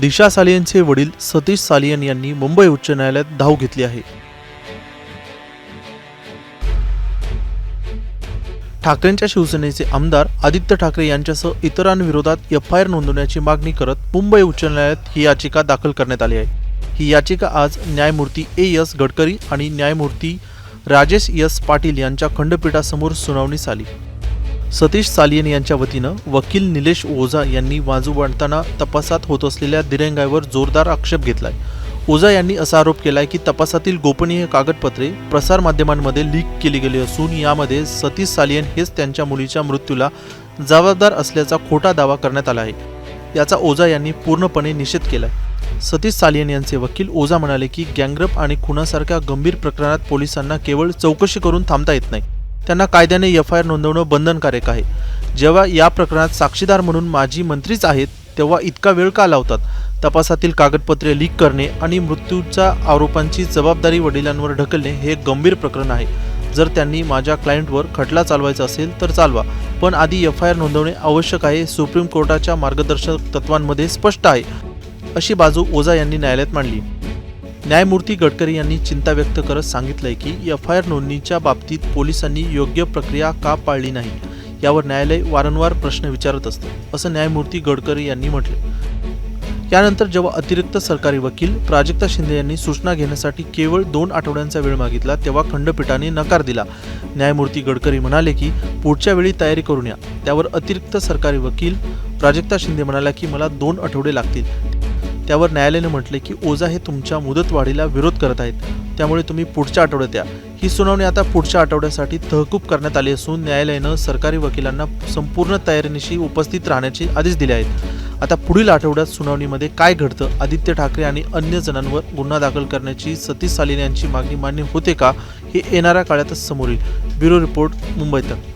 दिशा सालियनचे वडील सतीश सालियन यांनी मुंबई उच्च न्यायालयात धाव घेतली आहे. ठाकरेंच्या शिवसेनेचे आमदार आदित्य ठाकरे यांच्यासह इतरांविरोधात एफ आय आर नोंदवण्याची मागणी करत मुंबई उच्च न्यायालयात ही याचिका दाखल करण्यात आली आहे. ही याचिका आज न्यायमूर्ती ए एस गडकरी आणि न्यायमूर्ती राजेश एस पाटील यांच्या खंडपीठासमोर सुनावणीस आली. सतीश सालियन यांच्या वतीनं वकील निलेश ओझा यांनी बाजू मांडताना तपासात होत असलेल्या दिरंगाईवर जोरदार आक्षेप घेतलाय. ओझा यांनी असा आरोप केलाय की तपासातील गोपनीय कागदपत्रे प्रसारमाध्यमांमध्ये लीक केली गेली असून यामध्ये सतीश सालियन हेच त्यांच्या मुलीच्या मृत्यूला जबाबदार असल्याचा खोटा दावा करण्यात आला आहे. याचा ओझा यांनी पूर्णपणे निषेध केलाय. सतीश सालियन यांचे वकील ओझा म्हणाले की गँगरप आणि खुनासारख्या गंभीर प्रकरणात पोलिसांना केवळ चौकशी करून थांबता येत नाही. त्यांना कायद्याने एफ आय आर नोंदवणं बंधनकारक आहे. जेव्हा या प्रकरणात साक्षीदार म्हणून माजी मंत्रीच आहेत तेव्हा इतका वेळ का लावतात? तपासातील कागदपत्रे लीक करणे आणि मृत्यूच्या आरोपांची जबाबदारी वडिलांवर ढकलणे हे गंभीर प्रकरण आहे. जर त्यांनी माझ्या क्लायंटवर खटला चालवायचा असेल तर चालवा पण आधी एफ आय आर नोंदवणे आवश्यक आहे सुप्रीम कोर्टाच्या मार्गदर्शक तत्वांमध्ये स्पष्ट आहे अशी बाजू ओझा यांनी न्यायालयात मांडली. न्यायमूर्ती गडकरी यांनी चिंता व्यक्त करत सांगितलंय की एफ आय आर नोंदणीच्या बाबतीत पोलिसांनी योग्य प्रक्रिया का पाळली नाही यावर न्यायालय वारंवार प्रश्न विचारत असते असं न्यायमूर्ती गडकरी यांनी म्हटले यानंतर जेव्हा अतिरिक्त सरकारी वकील प्राजक्ता शिंदे यांनी सूचना घेण्यासाठी केवळ दोन आठवड्यांचा वेळ मागितला तेव्हा खंडपीठाने नकार दिला. न्यायमूर्ती गडकरी म्हणाले की पुढच्या वेळी तयारी करून या. त्यावर अतिरिक्त सरकारी वकील प्राजक्ता शिंदे म्हणाल्या की मला दोन आठवडे लागतील. त्यावर न्यायालयाने म्हटले की ओझा हे तुमच्या मुदतवाढीला विरोध करत आहेत. त्यामुळे तुम्ही पुढच्या आठवड्यात या. ही सुनावणी आता पुढच्या आठवड्यासाठी तहकूब करण्यात आली असून न्यायालयानं सरकारी वकिलांना संपूर्ण तयारीनिशी उपस्थित राहण्याचे आदेश दिले आहेत. आता पुढील आठवड्यात सुनावणीमध्ये काय घडतं आदित्य ठाकरे आणि अन्य जणांवर गुन्हा दाखल करण्याची सतीश सालिन यांची मागणी मान्य होते का हे येणाऱ्या काळातच समोर येईल. ब्युरो रिपोर्ट मुंबई तक.